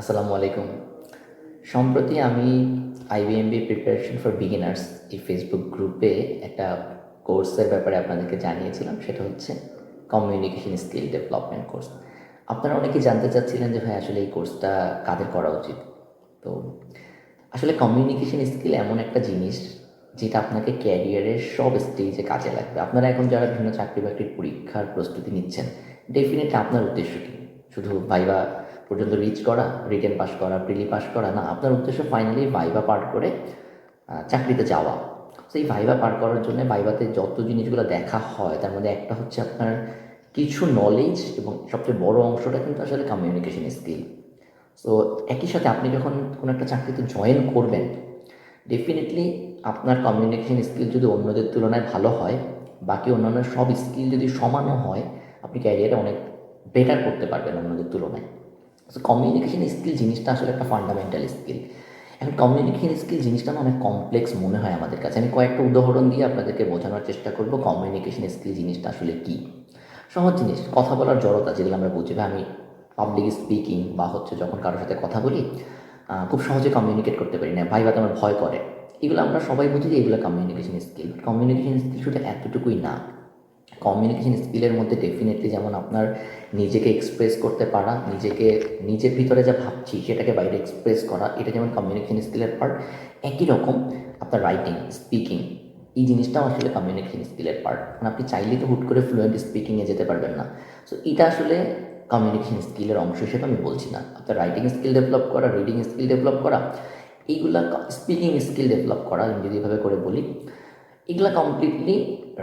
আসসালামু আলাইকুম। সম্প্রতি আমি আইবিএমবি প্রিপারেশন ফর বিগিনার্স এই ফেসবুক গ্রুপে একটা কোর্সের ব্যাপারে আপনাদেরকে জানিয়েছিলাম, সেটা হচ্ছে কমিউনিকেশন স্কিল ডেভেলপমেন্ট কোর্স আপনারা অনেকেই জানতে চাচ্ছিলেন যে, ভাই, আসলে এই কোর্সটা কাদের করা উচিত? তো আসলে কমিউনিকেশন স্কিল এমন একটা জিনিস যেটা আপনাকে ক্যারিয়ারের সব স্টেজে কাজে লাগবে। আপনারা এখন যারা বিভিন্ন চাকরি বাকরির পরীক্ষার প্রস্তুতি নিচ্ছেন ডেফিনেটলি আপনার উদ্দেশ্য কী? শুধু ভাইবা পর্যন্ত রিচ করা রিটেন পাস করা প্রিলি পাস করা, না, আপনার উদ্দেশ্য ফাইনালি ভাইবা পার করে চাকরিতে যাওয়া। সেই ভাইবা পার করার জন্য ভাইবাতে যত জিনিসগুলো দেখা হয়, তার মধ্যে একটা হচ্ছে আপনার কিছু নলেজ এবং সবচেয়ে বড় অংশটা কিন্তু আসলে কমিউনিকেশন স্কিল সো একই সাথে আপনি যখন কোনো একটা চাকরিতে জয়েন করবেন ডেফিনেটলি আপনার কমিউনিকেশন স্কিল যদি অন্যদের তুলনায় ভালো হয়, বাকি অন্যান্য সব স্কিল যদি সমানও হয়, আপনি ক্যারিয়ারে অনেক বেটার করতে পারবেন অন্যদের তুলনায়। কমিউনিকেশন স্কিল জিনিসটা আসলে একটা ফান্ডামেন্টাল স্কিল এখন কমিউনিকেশন স্কিল জিনিসটা না অনেক কমপ্লেক্স মনে হয় আমাদের কাছে। আমি কয়েকটা উদাহরণ দিয়ে আপনাদেরকে বোঝানোর চেষ্টা করব কমিউনিকেশন স্কিল জিনিসটা আসলে কী। সহজ জিনিস, কথা বলার জড়তা যেগুলো আমরা বুঝি। বা আমি পাবলিক স্পিকিং বা হচ্ছে যখন কারোর সাথে কথা বলি খুব সহজে কমিউনিকেট করতে পারি না। ভাই ভাতে আমার ভয় করে। এগুলো আমরা সবাই বুঝি যে এগুলো কমিউনিকেশন স্কিল কমিউনিকেশন স্কিল শুধু এতটুকুই না। কমিউনিকেশন স্কিলের মধ্যে ডেফিনেটলি যেমন আপনার নিজেকে এক্সপ্রেস করতে পারা, নিজেকে, নিজের ভিতরে যা ভাবছি সেটাকে বাইরে এক্সপ্রেস করা, এটা যেমন কমিউনিকেশন স্কিলের পার্ট একই রকম আপনার রাইটিং স্পিকিং এই জিনিসটাও আসলে কমিউনিকেশন স্কিলের পার্ট মানে আপনি চাইলেই তো হুট করে ফ্লুয়েন্ট স্পিকিংয়ে যেতে পারবেন না। সো এটা আসলে কমিউনিকেশন স্কিলের অংশ হিসেবে আমি বলছি না। আপনার রাইটিং স্কিল ডেভেলপ করা রিডিং স্কিল ডেভেলপ করা, এইগুলা স্পিকিং স্কিল ডেভেলপ করা, আমি যদি এভাবে করে বলি, এগুলা কমপ্লিটলি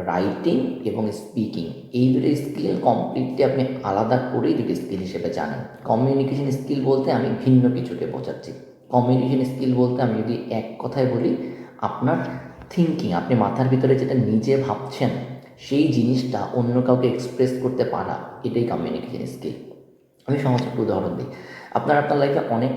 রাইটিং এবং স্পিকিং এই দুটো স্কিল কমপ্লিটলি আপনি আলাদা করেই দুটো স্কিল হিসেবে জানেন। কমিউনিকেশন স্কিল বলতে আমি ভিন্ন কিছুকে বোঝাচ্ছি। কমিউনিকেশন স্কিল বলতে আমি যদি এক কথায় বলি, আপনার থিঙ্কিং আপনি মাথার ভিতরে যেটা নিজে ভাবছেন, সেই জিনিসটা অন্য কাউকে এক্সপ্রেস করতে পারা, এটাই কমিউনিকেশন স্কিল আমি সহজ একটা উদাহরণ দিই। আপনার আপনার লাইফে অনেক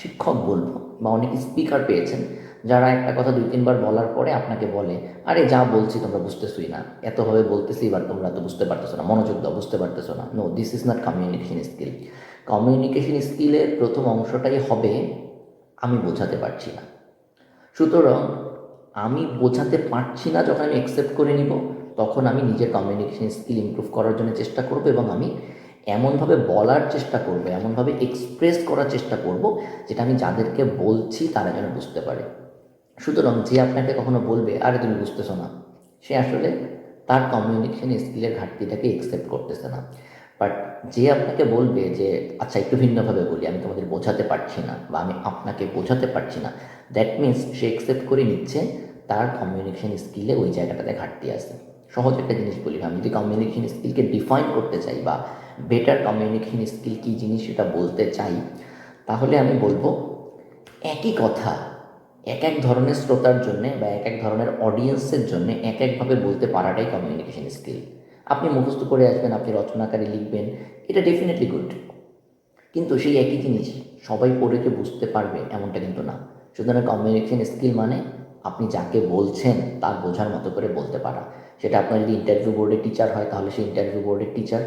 শিক্ষক বলব বা অনেক স্পিকার পেয়েছেন। যারা একটা কথা দুই, তিনবার বলার পরে আপনাকে বলে, আরে, যা বলছি তোমরা বুঝতেছই না। এতভাবে বলতেছি, এবার তোমরা তো বুঝতে পারতেছো না। মনোযোগ দাও, বুঝতে পারতেছো না। No this is not communication skill communication স্কিলের প্রথম অংশটাই হবে, আমি বোঝাতে পারছি না। সুতরাং আমি বোঝাতে পারছি না, যখন আমি অ্যাকসেপ্ট করে নিব, তখন আমি নিজের কমিউনিকেশন স্কিল ইমপ্রুভ করার জন্য চেষ্টা করব এবং আমি এমনভাবে বলার চেষ্টা করব, এমনভাবে এক্সপ্রেস করার চেষ্টা করব, যেটা আমি যাদেরকে বলছি তারা যেন বুঝতে পারে। সুতরাং যে আপনাকে কখনো বলবে, আরে তুমি বুঝতেছো না। সে আসলে তার কমিউনিকেশন স্কিলের ঘাটতিটাকে একসেপ্ট করতেছে না। বাট যে আপনাকে বলবে যে আচ্ছা একটু ভিন্নভাবে বলি, আমি তোমাদের বোঝাতে পারছি না বা আমি আপনাকে বোঝাতে পারছি না। দ্যাট মিন্স সে একসেপ্ট করে নিচ্ছে, তার কমিউনিকেশন স্কিলে ওই জায়গাটাতে ঘাটতি আছে। সহজ একটা জিনিস বলি, আমি যদি কমিউনিকেশন স্কিলকে ডিফাইন করতে চাই বা বেটার কমিউনিকেশন স্কিল কী জিনিস সেটা বলতে চাই, তাহলে আমি বলব, একই কথা এক এক ধরনের শ্রোতার জন্য বা এক এক ধরনের অডিয়েন্সের জন্য এক একভাবে বলতে পারাটাই কমিউনিকেশন স্কিল আপনি মুখস্থ করে আসবেন, আপনি রচনাকারী লিখবেন, এটা ডেফিনেটলি গুড কিন্তু সেই একই জিনিস সবাই পড়ে যে বুঝতে পারবে এমনটা কিন্তু না। সুতরাং কমিউনিকেশন স্কিল মানে আপনি যাকে বলছেন তার বোঝার মতো করে বলতে পারা। সেটা আপনার যদি ইন্টারভিউ বোর্ডের টিচার হয় তাহলে সে ইন্টারভিউ বোর্ডের টিচার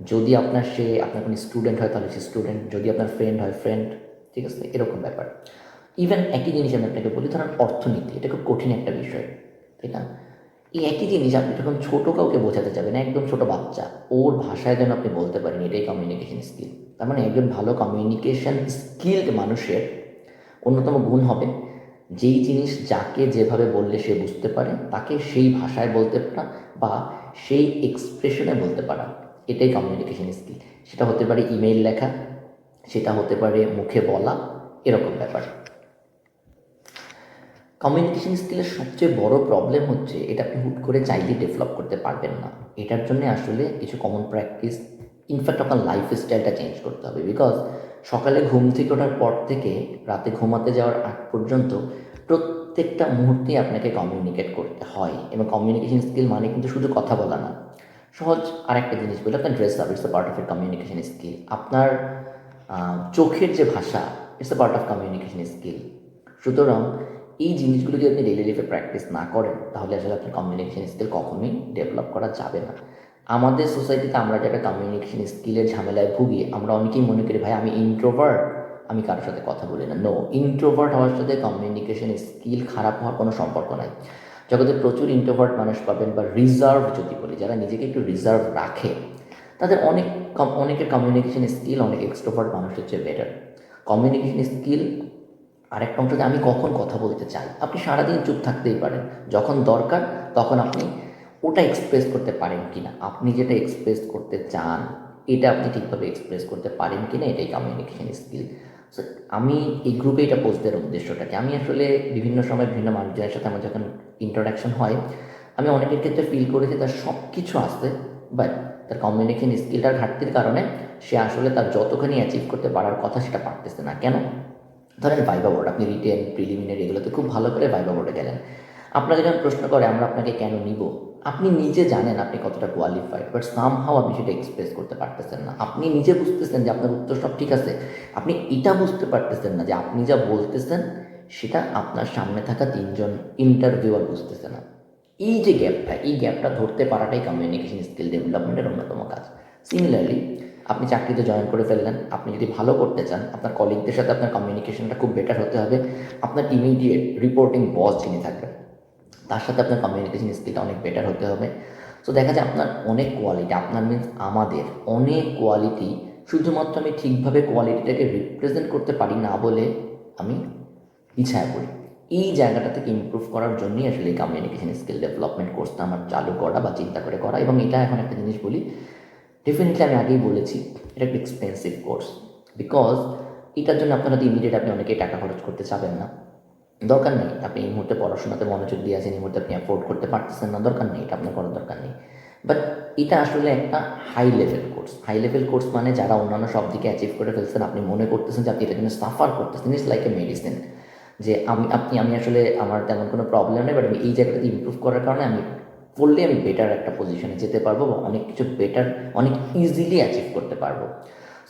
যদি আপনার সে, আপনার কোনো স্টুডেন্ট হয় তাহলে সে স্টুডেন্ট যদি আপনার ফ্রেন্ড হয় ফ্রেন্ড ঠিক আছে? এরকম ব্যাপার। ইভেন একই জিনিস আমি আপনাকে বলি, ধরেন অর্থনীতি, এটা খুব কঠিন একটা বিষয়, তাই না? এই একই জিনিস আপনি যখন ছোটো কাউকে বোঝাতে যাবেন, একদম ছোট বাচ্চা, ওর ভাষায় যেন আপনি বলতে পারেন, এটাই কমিউনিকেশন স্কিল তার মানে একজন ভালো কমিউনিকেশন স্কিলড মানুষের অন্যতম গুণ হবে, যেই জিনিস যাকে যেভাবে বললে সে বুঝতে পারে, তাকে সেই ভাষায় বলতে পারা বা সেই এক্সপ্রেশনে বলতে পারা, এটাই কমিউনিকেশন স্কিল সেটা হতে পারে ইমেইল লেখা, সেটা হতে পারে মুখে বলা, এরকম ব্যাপার। কমিউনিকেশন স্কিলের সবচেয়ে বড় প্রবলেম হচ্ছে এটা আপনি হুট করে চাইলে ডেভেলপ করতে পারবেন না। এটার জন্য আসলে কিছু কমন প্র্যাকটিস ইনফ্যাক্ট আপনার লাইফ স্টাইলটা চেঞ্জ করতে হবে। বিকজ সকালে ঘুম থেকে ওঠার পর থেকে, রাতে ঘুমাতে যাওয়ার আগ পর্যন্ত প্রত্যেকটা মুহূর্তেই আপনাকে কমিউনিকেট করতে হয়। এবং কমিউনিকেশন স্কিল মানে কিন্তু শুধু কথা বলা না। সহজ আরেকটা জিনিস বলি, আপনার dress up it's a part of এর কমিউনিকেশন স্কিল আপনার চোখের যে ভাষা it's a part of communication skill সুতরাং এই জিনিসগুলো যদি আপনি ডেলি লাইফে প্র্যাকটিস না করেন, তাহলে আসলে আপনার কমিউনিকেশন স্কিল কখনোই ডেভেলপ করা যাবে না। আমাদের সোসাইটিতে আমরা যারা কমিউনিকেশন স্কিলের ঝামেলায় ভুগি, আমরা অনেকেই মনে করি, ভাই, আমি ইন্ট্রোভার্ট আমি কারোর সাথে কথা বলি না। নো ইন্ট্রোভার্ট হওয়ার সাথে কমিউনিকেশন স্কিল খারাপ হওয়ার কোনো সম্পর্ক নাই। জগতে প্রচুর ইন্ট্রোভার্ট মানুষ পাবেন বা রিজার্ভ যদি বলি, যারা নিজেকে একটু রিজার্ভ রাখে, তাদের অনেক অনেকের কমিউনিকেশন স্কিল অনেক এক্সট্রোভার্ট মানুষের চেয়ে বেটার কমিউনিকেশন স্কিল আরেকটা অংশ আমি কখন কথা বলতে চাই। আপনি সারাদিন চুপ থাকতেই পারেন। যখন দরকার, তখন আপনি ওটা এক্সপ্রেস করতে পারেন কি না আপনি যেটা এক্সপ্রেস করতে চান, এটা আপনি ঠিকভাবে এক্সপ্রেস করতে পারেন কি না এটাই কমিউনিকেশন স্কিল সো আমি এই গ্রুপে এটা পোস্ট দেওয়ার উদ্দেশ্যটাকে আমি আসলে বিভিন্ন সময় বিভিন্ন মানুষজনের সাথে আমার যখন ইন্টারাকশন হয়, আমি অনেকের ক্ষেত্রে ফিল করেছি তার সব কিছু আসতে বাট তার কমিউনিকেশন স্কিলটার ঘাটতির কারণে সে আসলে তার যতখানি অ্যাচিভ করতে পারার কথা সেটা পারতেছে না। কেন? ধরেন ভাইবা বোর্ড আপনি রিটেন প্রিলিমিনারি এগুলোতে খুব ভালো করে ভাইবা বোর্ডে গেলেন। আপনাকে যখন প্রশ্ন করে আমরা আপনাকে কেন নিব, আপনি নিজে জানেন আপনি কতটা কোয়ালিফাইড বাট সামহাও আপনি সেটা এক্সপ্রেস করতে পারতেছেন না। আপনি নিজে বুঝতেছেন যে আপনার উত্তর সব ঠিক আছে। আপনি এটা বুঝতে পারতেছেন না যে আপনি যা বলতেছেন, সেটা আপনার সামনে থাকা তিনজন ইন্টারভিউয়ার বুঝতেছে না। এই যে গ্যাপটা এই গ্যাপটা ধরতে পারাটাই কমিউনিকেশন স্কিল ডেভেলপমেন্টের অন্যতম কাজ। সিমিলারলি আপনি চাকরিতে জয়েন করে ফেললেন, আপনি যদি ভালো করতে চান, আপনার কলিগদের সাথে আপনার কমিউনিকেশনটা খুব বেটার হতে হবে, আপনার ইমিডিয়েট রিপোর্টিং বস যিনি থাকবেন, তার সাথে আপনার কমিউনিকেশন স্কিলটা অনেক বেটার হতে হবে। সো দেখা যায় আপনার অনেক কোয়ালিটি আপনার মিন্স আমাদের অনেক কোয়ালিটি শুধুমাত্র আমি ঠিকভাবে কোয়ালিটিটাকে রিপ্রেজেন্ট করতে পারি না বলে আমি পিছায় পড়ি এই জায়গাটা থেকে ইমপ্রুভ করার জন্যই আসলে কমিউনিকেশন স্কিল ডেভেলপমেন্ট কোর্সটা আমার চালু করা বা চিন্তা করে করা এবং এটা এখন একটা জিনিস বলি ডেফিনেটলি আমি আগেই বলেছি, এটা একটা এক্সপেন্সিভ কোর্স বিকজ এটার জন্য আপনার ইমিডিয়েট আপনি অনেকেই টাকা খরচ করতে চাবেন না। দরকার নেই, আপনি এই মুহূর্তে পড়াশোনাতে মনোযোগ দিয়ে আছেন, এই মুহূর্তে আপনি অ্যাফোর্ড করতে পারতেছেন না, দরকার নেই, এটা আপনার করার দরকার নেই। বাট এটা আসলে একটা high level course high level course মানে যারা অন্যান্য সব দিকে অ্যাচিভ করে ফেলছেন, আপনি মনে করতেছেন যে আপনি এটার জন্য সাফার করতেছেন ইটস লাইক এ মেডিসিন যে আমি, আপনি, আমি আসলে আমার তেমন কোনো প্রবলেম নেই বাট আমি এই জায়গাটাতে ইমপ্রুভ করার কারণে আমি পড়লে আমি বেটার একটা পজিশনে যেতে পারব বা অনেক কিছু বেটার অনেক ইজিলি অ্যাচিভ করতে পারব।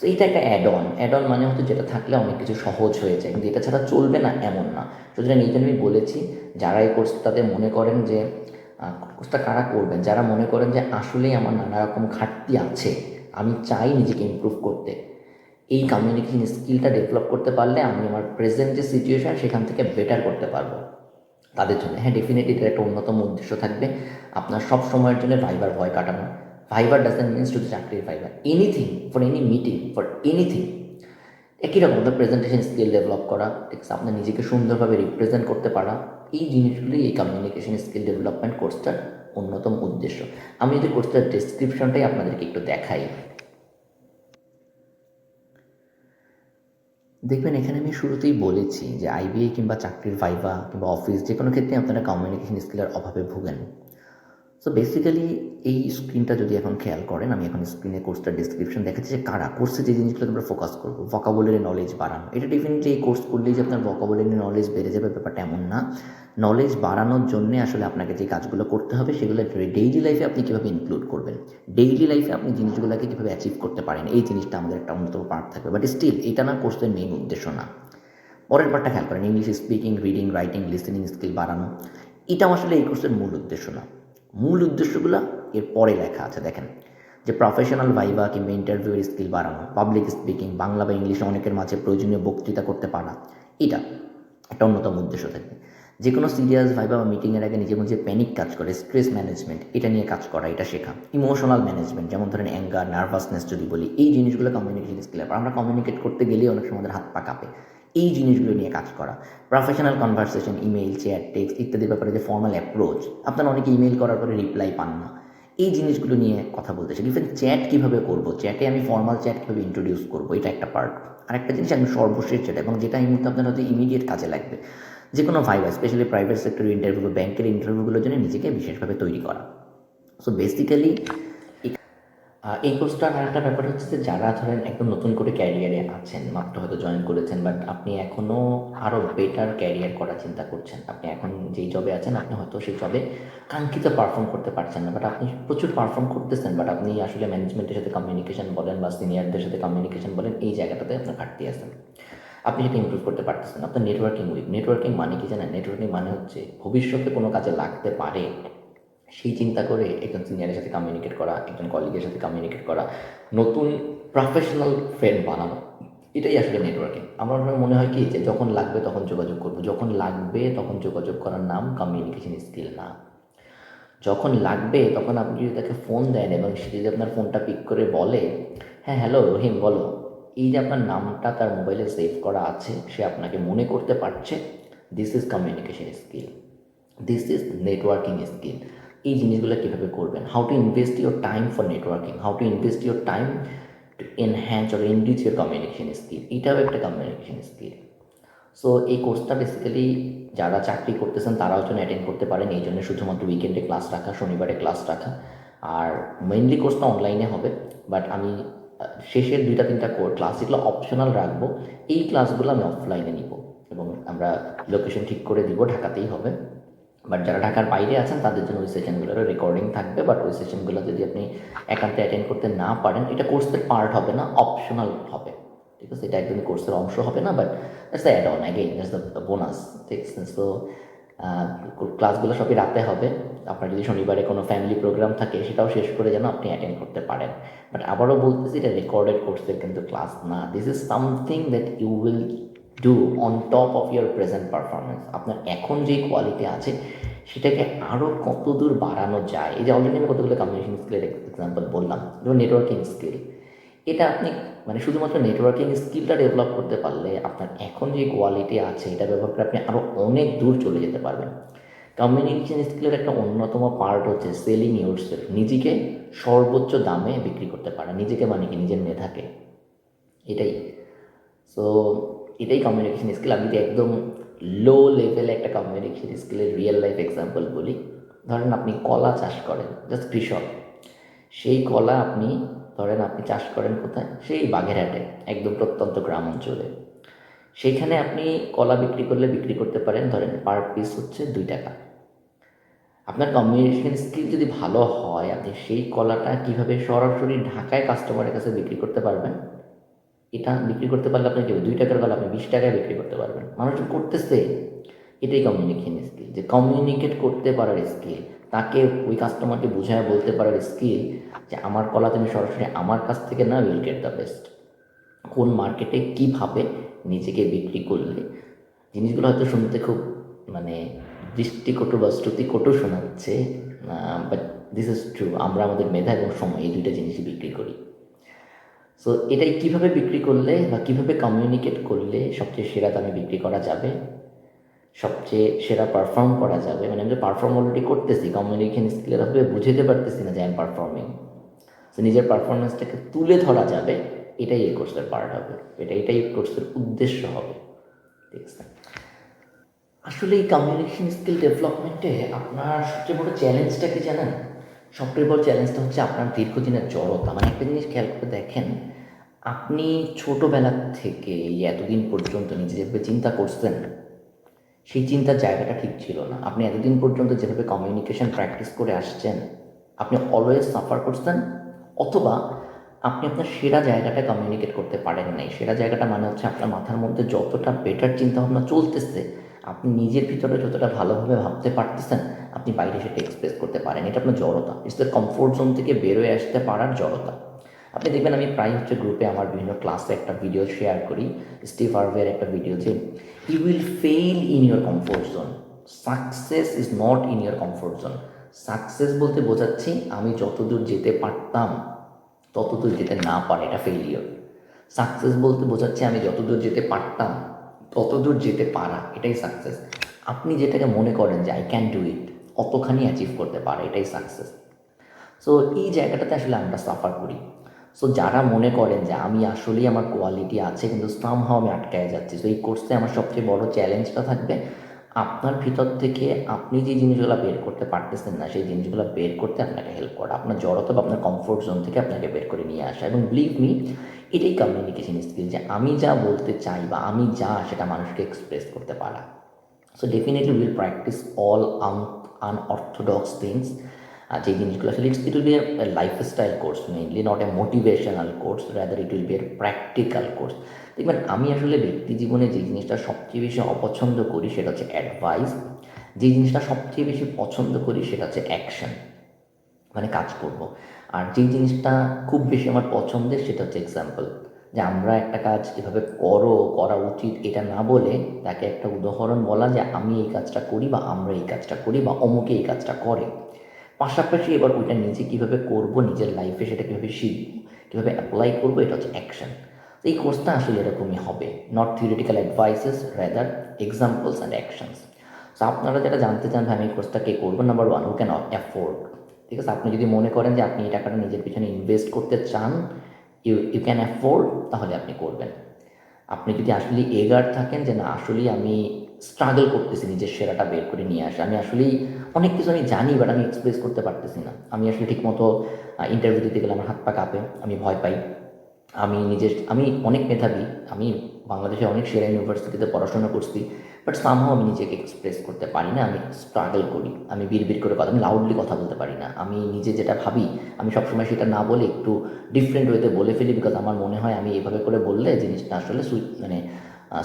সো এইটা একটা অ্যাড অন অ্যাড অন মানে হচ্ছে যেটা থাকলে অনেক কিছু সহজ হয়ে যায়। কিন্তু এটা ছাড়া চলবে না, এমন না। সুতরাং এই জন্য আমি বলেছি, যারা এই কোর্সটাতে মনে করেন যে কোর্সটা কারা করবেন? যারা মনে করেন যে, আসলেই আমার নানা রকম ঘাটতি আছে, আমি চাই নিজেকে ইমপ্রুভ করতে। এই কমিউনিকেশন স্কিলটা ডেভেলপ করতে পারলে আমি আমার প্রেজেন্ট যে সিচুয়েশন সেখান থেকে বেটার করতে পারব। তাদের জন্য। হ্যাঁ ডেফিনেটলি এটার একটা অন্যতম উদ্দেশ্য থাকবে। আপনার সব সময়ের জন্য ভাইবার ভয় কাটানো। ভাইবার ডাজেন্ট মিনস শুধু চাকরির ভাইবার anything for any meeting for anything একই রকম আপনার প্রেজেন্টেশন স্কিল ডেভেলপ করা। ঠিক আছে, আপনার নিজেকে সুন্দরভাবে রিপ্রেজেন্ট করতে পারা। এই জিনিসগুলি এই কমিউনিকেশন স্কিল ডেভেলপমেন্ট কোর্সটার অন্যতম উদ্দেশ্য। আমি যদি কোর্সটার ডেসক্রিপশনটাই আপনাদেরকে একটু দেখাই। দেখবেন এখানে আমি শুরুতেই বলেছি যে আইবিএ কিংবা চাকরির ভাইবা কিংবা অফিস যে কোনো ক্ষেত্রে আপনারা কমিউনিকেশন স্কিলের অভাবে ভুগেন। সো বেসিক্যালি এই স্ক্রিনটা যদি এখন খেয়াল করেন, আমি এখন স্ক্রিনে কোর্সটার ডিসক্রিপশন দেখাচ্ছি যে কারা কোর্সে যে জিনিসগুলো তোমরা ফোকাস করব ভকাবুলারি নলেজ বাড়ানো। এটা ডেফিনেটলি এই কোর্স করলেই যে আপনার ভকাবুলারি নলেজ বেড়ে যাবে, ব্যাপারটা এমন না। নলেজ বাড়ানোর জন্যে আসলে আপনাকে যে কাজগুলো করতে হবে, সেগুলো ডেইলি লাইফে আপনি কীভাবে ইনক্লুড করবেন? ডেইলি লাইফে আপনি জিনিসগুলোকে কীভাবে অ্যাচিভ করতে পারেন? এই জিনিসটা আমাদের একটা অন্যতম পার্ট থাকবে। বাট স্টিল এটা না কোর্সের মেইন উদ্দেশ্য না। পরের পার্টটা খেয়াল করেন English speaking reading writing listening skill বাড়ানো। এটাও আসলে এই কোর্সের মূল উদ্দেশ্য না। মূল উদ্দেশ্যগুলো এর পরে লেখা আছে, দেখেন। যে প্রফেশনাল ভাইবা কিংবা ইন্টারভিউয়ের স্কিল বাড়ানো পাবলিক স্পিকিং বাংলা বা ইংলিশে অনেকের মাঝে প্রয়োজনীয় বক্তৃতা করতে পারা, এটা একটা অন্যতম উদ্দেশ্য থাকবে। যে কোনো সিরিয়াস ভাইবা বা মিটিংয়ের আগে নিজের মধ্যে প্যানিক কাজ করে স্ট্রেস ম্যানেজমেন্ট এটা নিয়ে কাজ করা, এটা শেখা। ইমোশনাল ম্যানেজমেন্ট যেমন ধরেন অ্যাঙ্গার নার্ভাসনেস যদি বলি, এই জিনিসগুলো কমিউনিকেশন স্কিল আমরা কমিউনিকেট করতে গেলেই অনেক সময় আমাদের হাত পা কাঁপে। এই জিনিসগুলো নিয়ে কাজ করা। Professional conversation email chat text ইত্যাদির ব্যাপারে যে ফর্মাল অ্যাপ্রোচ আপনারা অনেকে ইমেইল করার পরে রিপ্লাই পান না। এই জিনিসগুলো নিয়ে কথা বলতে চাই। ইভেন চ্যাট কীভাবে করব? চ্যাটে আমি ফর্মাল চ্যাট কীভাবে ইন্ট্রোডিউস করব? এটা একটা পার্ট আর একটা জিনিস, আমি সর্বশেষ যেটা, এবং যেটা এই মুহূর্তে আপনার হয়তো ইমিডিয়েট কাজে লাগবে। যে কোনো viva specially private sector interview ব্যাংকের ইন্টারভিউগুলোর জন্য নিজেকে বিশেষভাবে তৈরি করা। সো বেসিক্যালি এই কোর্সটার আরেকটা ব্যাপার হচ্ছে যে যারা ধরেন একদম নতুন করে ক্যারিয়ারে আছেন, মাত্র হয়তো জয়েন করেছেন বাট আপনি এখনও আরও বেটার ক্যারিয়ার করার চিন্তা করছেন। আপনি এখন যেই জবে আছেন, আপনি হয়তো সেই জবে কাঙ্ক্ষিত পারফর্ম করতে পারছেন না বাট আপনি প্রচুর পারফর্ম করতেছেন বাট আপনি আসলে ম্যানেজমেন্টের সাথে কমিউনিকেশন বলেন বা সিনিয়রদের সাথে কমিউনিকেশন বলেন, এই জায়গাটাতে আপনার ঘাটতি আছেন আপনি সেটা ইমপ্রুভ করতে পারতেছেন আপনার নেটওয়ার্কিং উইক নেটওয়ার্কিং মানে কি জানেন? নেটওয়ার্কিং মানে হচ্ছে ভবিষ্যতে কোনো কাজে লাগতে পারে সেই চিন্তা করে একজন সিনিয়রের সাথে কমিউনিকেট করা, একজন কলিগের সাথে কমিউনিকেট করা, নতুন প্রফেশনাল ফ্রেন্ড বানানো, এটাই আসলে নেটওয়ার্কিং আমার মনে হয় কি যে যখন লাগবে তখন যোগাযোগ করব, যখন লাগবে তখন যোগাযোগ করার নাম কমিউনিকেশন স্কিল না। যখন লাগবে তখন আপনি যদি তাকে ফোন দেন এবং সে যদি আপনার ফোনটা পিক করে বলে হ্যাঁ হ্যালো রহিম, বলো। এই যে আপনার নামটা তার মোবাইলে সেভ করা আছে, সে আপনাকে মনে করতে পারছে this is communication skill this is networking skill এই জিনিসগুলো কীভাবে করবেন? How to invest your time for networking how to invest your time to enhance or induce your communication skill এটাও একটা কমিউনিকেশন স্কিল সো এই কোর্সটা বেসিক্যালি যারা চাকরি করতেছেন, তারাও যেন অ্যাটেন্ড করতে পারেন। এই জন্য শুধুমাত্র উইকেন্ডে ক্লাস রাখা, শনিবারে ক্লাস রাখা। আর মেইনলি কোর্সটা অনলাইনে হবে। বাট আমি, শেষের দুইটা, তিনটা ক্লাস এগুলো অপশনাল রাখব। এই ক্লাসগুলো আমি অফলাইনে নিব। এবং আমরা লোকেশন ঠিক করে দিব, ঢাকাতেই হবে। বাট যারা ঢাকার বাইরে আছেন, তাদের জন্য ওই সেশনগুলোর রেকর্ডিং থাকবে। বাট ওই সেশনগুলো যদি আপনি একান্তে অ্যাটেন্ড করতে না পারেন, এটা কোর্সের পার্ট হবে না অপশনাল হবে। ঠিক আছে? এটা একদমই কোর্সের অংশ হবে না but that's the add on again that's the bonus ঠিক আছে? সো ক্লাসগুলো সবই রাতে হবে। আপনার যদি শনিবারে কোনো ফ্যামিলি প্রোগ্রাম থাকে, সেটাও শেষ করে যেন আপনি অ্যাটেন্ড করতে পারেন। বাট আবারও বলতেছি, এটা রেকর্ডেড কোর্সের কিন্তু ক্লাস না। This is something that you will do on top of your present performance আপনার এখন যে কোয়ালিটি আছে সেটাকে আরও কত দূর বাড়ানো যায়? এই যে অলরেডি আমি কতগুলো কমিউনিকেশন স্কিলের এক্সাম্পল বললাম যেমন নেটওয়ার্কিং স্কিল এটা আপনি মানে শুধুমাত্র নেটওয়ার্কিং স্কিলটা ডেভেলপ করতে পারলে আপনার এখন যে কোয়ালিটি আছে, এটা ব্যবহার করে আপনি আরও অনেক দূর চলে যেতে পারবেন। কমিউনিকেশন স্কিলের একটা অন্যতম পার্ট হচ্ছে সেলিং ইউরসেলফ নিজেকে সর্বোচ্চ দামে বিক্রি করতে পারা, নিজেকে মানে কি, নিজের মেধাকে। এটাই। সো এটাই কমিউনিকেশন স্কিল আমি যদি একদম লো লেভেলে একটা কমিউনিকেশন স্কিলের রিয়েল লাইফ এক্সাম্পল বলি। ধরেন আপনি কলা চাষ করেন জাস্ট কৃষক। সেই কলা আপনি, ধরেন আপনি চাষ করেন কোথায়? সেই বাগেরহাটে, একদম প্রত্যন্ত গ্রাম অঞ্চলে। সেইখানে আপনি কলা বিক্রি করলে বিক্রি করতে পারেন, ধরেন পার পিস হচ্ছে দুই টাকা। আপনার কমিউনিকেশন স্কিল যদি ভালো হয়, আপনি সেই কলাটা কীভাবে সরাসরি ঢাকায় কাস্টমারের কাছে বিক্রি করতে পারবেন? এটা বিক্রি করতে পারলে আপনি দুই টাকার কলা আপনি বিশ টাকায় বিক্রি করতে পারবেন। মানুষ করতেছে, এটাই কমিউনিকেশন স্কিল যে কমিউনিকেট করতে পারার স্কিল তাকে ওই কাস্টমারকে বুঝায় বলতে পারার স্কিল যে আমার কলা তুমি সরাসরি আমার কাছ থেকে না উইল গেট দ্য বেস্ট কোন মার্কেটে কীভাবে নিজেকে বিক্রি করলে? জিনিসগুলো হয়তো শুনতে খুব মানে দৃষ্টিকটু বা শ্রুতিকটু শোনাচ্ছে বাট দিস ইজ ট্রু আমরা আমাদের মেধা এবং সময় এই দুইটা জিনিসই বিক্রি করি। সো এটাই কীভাবে বিক্রি করলে বা কীভাবে কমিউনিকেট করলে সবচেয়ে সেরা দামে বিক্রি করা যাবে? সবচেয়ে সেরা পারফর্ম করা যাবে? মানে আমি পারফর্ম অলরেডি করতেছি কমিউনিকেশন স্কিলের হবে বুঝতে পারতেছি না যে আমি পারফর্মিং সো নিজের পারফরমেন্সটাকে তুলে ধরা যাবে, এটাই এই কোর্সের পার্ট হবে। এটা, এটাই কোর্সের উদ্দেশ্য হবে। ঠিক আছে? আসলে এই কমিউনিকেশন স্কিল ডেভেলপমেন্টে আপনার সবচেয়ে বড় চ্যালেঞ্জটা কি জানেন? সবচেয়ে বড় চ্যালেঞ্জটা হচ্ছে আপনার দীর্ঘদিনের জড়তা। মানে একটা জিনিস খেয়াল করে দেখেন, আপনি ছোটোবেলা থেকে এতদিন পর্যন্ত নিজে যেভাবে চিন্তা করছেন, সেই চিন্তার জায়গাটা ঠিক ছিল না। আপনি এতদিন পর্যন্ত যেভাবে কমিউনিকেশন প্র্যাকটিস করে আসছেন, আপনি অলওয়েজ সাফার করছেন, অথবা আপনি আপনার সেরা জায়গাটা কমিউনিকেট করতে পারেন নাই। সেরা জায়গাটা মানে হচ্ছে আপনার মাথার মধ্যে যতটা বেটার চিন্তাভাবনা চলতেছে, আপনি নিজের ভিতরে যতটা ভালোভাবে ভাবতে পারতেছেন আপনি বাইরে সেটা এক্সপ্রেস করতে পারেন, এটা আপনার জড়তা। ইটস দ্য কমফোর্ট জোন থেকে বেরোয় আসতে পারার জড়তা। আপনি দেখবেন আমি প্রায় হচ্ছে গ্রুপে আমার বিভিন্ন ক্লাসে একটা ভিডিও শেয়ার করি স্টিভ হার্ভের একটা ভিডিও যে you will fail in your comfort zone success is not in your comfort zone success বলতে বোঝাচ্ছি, আমি যতদূর যেতে পারতাম, ততদূর যেতে না পারে, এটা ফেলিওর সাকসেস বলতে বোঝাচ্ছে, আমি যতদূর যেতে পারতাম, ততদূর যেতে পারা, এটাই সাকসেস আপনি যেটাকে মনে করেন যে আই ক্যান ডু ইট অতখানি অ্যাচিভ করতে পারে, এটাই সাকসেস সো এই জায়গাটাতে আসলে আমরা সাফার করি। সো যারা মনে করেন যে আমি আসলেই আমার কোয়ালিটি আছে, কিন্তু সামহাও আমি আটকায় যাচ্ছি সো এই কোর্সে আমার সবচেয়ে বড় চ্যালেঞ্জটা থাকবে, আপনার ভিতর থেকে আপনি যে জিনিসগুলো বের করতে পারতেছেন না, সেই জিনিসগুলো বের করতে আপনাকে হেল্প করা, আপনার জড়তা বা আপনার কমফোর্ট জোন থেকে আপনাকে বের করে নিয়ে আসা। এবং বিলিভ মি এটাই কমিউনিকেশন স্কিল যে আমি যা বলতে চাই বা আমি যা সেটা মানুষকে এক্সপ্রেস করতে পারা। So definitely will practice all un unorthodox things আর যে জিনিসগুলো আসলে it's it will be lifestyle course mainly not a motivational course rather it will be a practical course দেখবেন, আমি আসলে ব্যক্তি জীবনে যে জিনিসটা সবচেয়ে বেশি অপছন্দ করি সেটা হচ্ছে অ্যাডভাইস যে জিনিসটা সবচেয়ে বেশি পছন্দ করি সেটা হচ্ছে অ্যাকশন মানে কাজ করব। আর যেই জিনিসটা খুব বেশি আমার পছন্দের সেটা হচ্ছে এক্সাম্পল যে আমরা একটা কাজ এভাবে করো, করা উচিত এটা না বলে তাকে একটা উদাহরণ বলা যে আমি এই কাজটা করি বা আমরা এই কাজটা করি বা অমুকে এই কাজটা করে। পাশাপাশি এবার ওইটা নিজে কীভাবে করব, নিজের লাইফে সেটা কীভাবে শিখব, কীভাবে অ্যাপ্লাই করব, এটা হচ্ছে অ্যাকশন এই কোর্সটা আসলে এরকমই হবে। Not theoretical advices rather examples and actions so আপনারা যারা জানতে চান ভাই, আমি এই কোর্সটা কে করব number one who can afford ঠিক আছে? আপনি যদি মনে করেন যে আপনি এই টাকাটা নিজের পিছনে ইনভেস্ট করতে চান ইউ ইউ ক্যান অ্যাফোর্ড তাহলে আপনি করবেন। আপনি যদি আসলে এগার থাকেন যে না, আসলেই আমি স্ট্রাগল করতেছি নিজের সেরাটা বের করে নিয়ে আসে। আমি আসলেই অনেক কিছু আমি জানি বাট আমি এক্সপ্রেস করতে পারতেছি না। আমি আসলে ঠিকমতো ইন্টারভিউ দিতে গেলে আমার হাত পা কাঁপে, আমি ভয় পাই। আমি নিজের, আমি অনেক মেধাবী, আমি বাংলাদেশে অনেক সেরা ইউনিভার্সিটিতে পড়াশোনা করছি। বাট সামহাও আমি নিজেকে এক্সপ্রেস করতে পারি না, আমি স্ট্রাগল করি। আমি বিড় করে কথা, আমি লাউডলি কথা বলতে পারি না। আমি নিজে যেটা ভাবি, আমি সবসময় সেটা না বলে একটু ডিফারেন্ট ওয়েতে বলে ফেলি বিকজ আমার মনে হয় আমি এভাবে করে বললে জিনিসটা আসলে সুইট মানে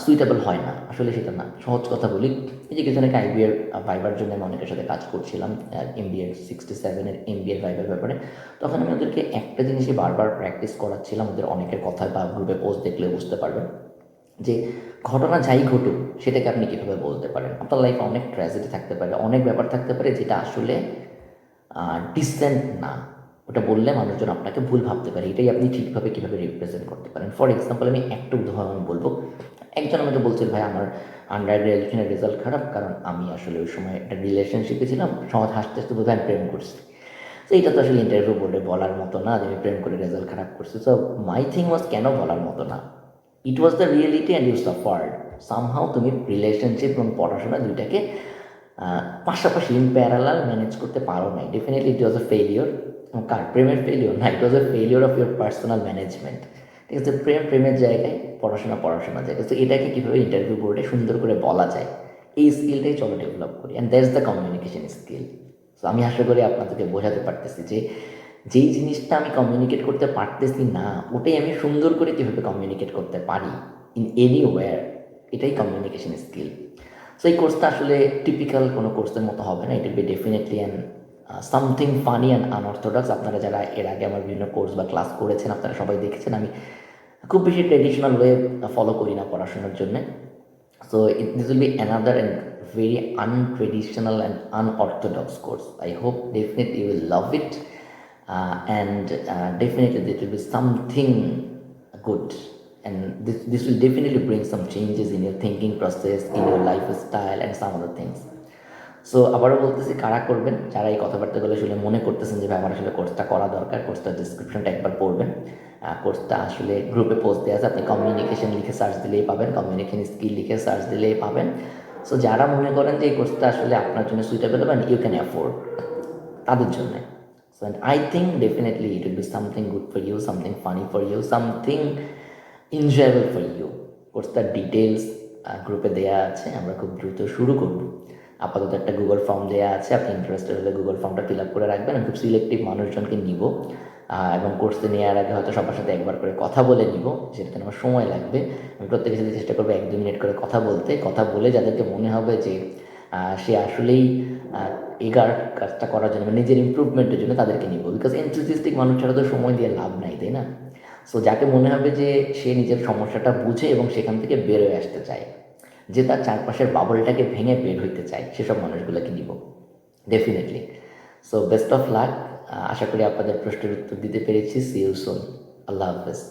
সুইটেবল হয় না। আসলে সেটা না। সহজ কথা বলি, এই যে কিছু অনেক আইবিএর ভাইবার জন্য আমি অনেকের সাথে কাজ করছিলাম এমবিএর সিক্সটি সেভেনের এমবিএর ভাইবার ব্যাপারে। তখন আমি ওদেরকে একটা জিনিসই বারবার প্র্যাকটিস করাচ্ছিলাম, ওদের অনেকের কথা বা গ্রুপে পোস্ট দেখলে বুঝতে পারবেন। যে ঘটনা যাই ঘটুক, সেটাকে আপনি কীভাবে বলতে পারেন? আপনার লাইফে অনেক ট্র্যাজেডি থাকতে পারে, অনেক ব্যাপার থাকতে পারে যেটা আসলে ডিসেন্ট না। ওটা বললে মানুষজন আপনাকে ভুল ভাবতে পারে। এটাই আপনি ঠিকভাবে কীভাবে রিপ্রেজেন্ট করতে পারেন? ফর এক্সাম্পল আমি একটা উদাহরণ বলব। একজন আমাকে বলছিল, ভাই, আমার আন্ডার গ্র্যাজুয়েশনের রেজাল্ট খারাপ, কারণ আমি আসলে ওই সময় একটা রিলেশনশিপে ছিলাম, সমাজ হাসতে হাসতে বোধহয় আমি প্রেম করছি। তো এটা তো আসলে ইন্টারভিউ বলে বলার মতো না যে প্রেম করে রেজাল্ট খারাপ করছি। সো মাই থিং ওয়াজ কেন বলার মতো না? It was the reality and you suffered somehow তুমি রিলেশনশিপ এবং পড়াশোনা দুইটাকে পাশাপাশি ইন প্যারালাল ম্যানেজ করতে পারো নাই। Definitely it was a failure কার? প্রেমের ফেলিওর না it was a failure of your personal management ঠিক আছে, প্রেম, প্রেমের জায়গায়, পড়াশোনা, পড়াশোনার জায়গায়। তো এটাকে কীভাবে ইন্টারভিউ বোর্ডে সুন্দর করে বলা যায়? এই স্কিলটাই চলো ডেভেলপ করি। And that's the communication skill so আমি আশা করি আপনাদেরকে বোঝাতে পারতেছি যে যেই জিনিসটা আমি কমিউনিকেট করতে পারতেছি না, ওটাই আমি সুন্দর করে কীভাবে কমিউনিকেট করতে পারি? ইন এনি ওয়্যার এটাই কমিউনিকেশন স্কিল সো এই কোর্সটা আসলে টিপিক্যাল কোনো কোর্সের মতো হবে না। It be definitely and something funny and unorthodox আপনারা যারা এর আগে আমার বিভিন্ন কোর্স বা ক্লাস করেছেন, আপনারা সবাই দেখেছেন। আমি খুব বেশি ট্রেডিশনাল ওয়ে ফলো করি না পড়াশোনার জন্য। So it this will be another and very untraditional and unorthodox course. I hope, definitely you will love it. Uh, and uh, definitely there will be something good. And this, this will definitely bring some changes in your thinking process, in your lifestyle and some other things. So আবারও বলতেছি কারা করবেন? যারা এই কথাবার্তাগুলো শুনে মনে করতেছেন যে আমার আসলে কোর্সটা করা দরকার কোর্সটার ডিসক্রিপশনটা একবার পড়বেন। কোর্সটা আসলে গ্রুপে পোস্ট দেওয়া আছে। আপনি কমিউনিকেশন লিখে সার্চ দিলেই পাবেন কমিউনিকেশন স্কিল লিখে সার্চ দিলেই পাবেন। সো যারা মনে করেন যে এই কোর্সটা আসলে আপনার জন্য সুইটেবল হবে ইউ ক্যান অ্যাফোর্ড তাদের জন্য। So and I think definitely it will be something good for you something funny for you something enjoyable for you কোর্সটার details গ্রুপে দেওয়া আছে, আমরা খুব দ্রুত শুরু করব। আপাতত একটা গুগল ফর্ম দেওয়া আছে, আপনি ইন্টারেস্টেড হলে গুগল ফর্মটা ফিল আপ করে রাখবেন। খুব সিলেক্টিভ মানুষজনকে নিব। এবং কোর্সে নেওয়ার আগে হয়তো সবার সাথে একবার করে কথা বলে নিব সেটাতে আমার সময় লাগবে। আমি প্রত্যেকের সাথে চেষ্টা করব এক দু মিনিট করে কথা বলতে, কথা বলে যাদেরকে মনে হবে যে সে আসলেই এগার কাজটা করার জন্য নিজের ইম্প্রুভমেন্টের জন্য তাদেরকে নিব। বিকজ এনথুজিস্টিক মানুষ ছাড়া তো সময় দিয়ে লাভ নাই, তাই না? সো যাকে মনে হবে যে সে নিজের সমস্যাটা বুঝে এবং সেখান থেকে বেরোয় আসতে চায়, যে তার চারপাশের বাবলটাকে ভেঙে বের হইতে চায়, সেসব মানুষগুলোকে নিব। Definitely so best of luck আশা করি আপনাদের প্রশ্নের উত্তর দিতে পেরেছি। সি ইউ সোন আল্লাহ হাফেজ।